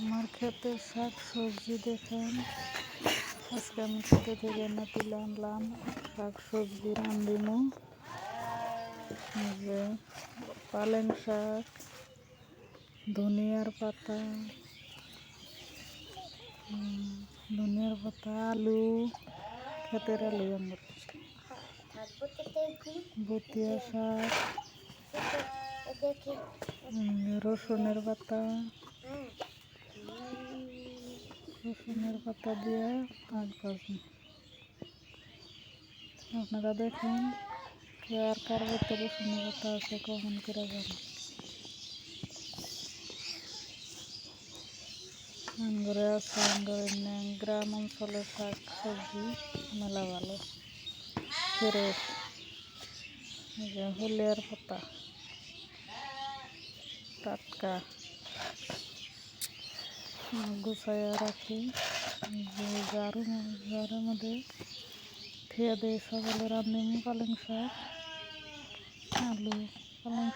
আমার খেতে শাক সবজি দেখেন। আজকে আমি খেতে থেকে না তুলে আনলাম, শাক সবজি এই যে পালেং শাক, ধনিয়ার পাতা ধনিয়ার পাতা, আলু ক্ষেতের আলু আমার বতিয়া শাক রসুনের পাতা। রসুনের পাতা দিয়ে আগ ভাজি আপনারা দেখুন আর কার বাড়িতে রসুনের পাতা আছে, কখন করে জানেন আঙ্গুরে আছে, আঙ্গুরে নেই। গ্রাম অঞ্চলের শাক সবজি মেলা ভালো। ফ্রেশ। হলিয়ার পাতা। টাটকা। গুছাইয়া রাখি যে জারু জারের মধ্যে খেয়ে দিয়ে সকালে রাঁধি পালং শাক আলু পালং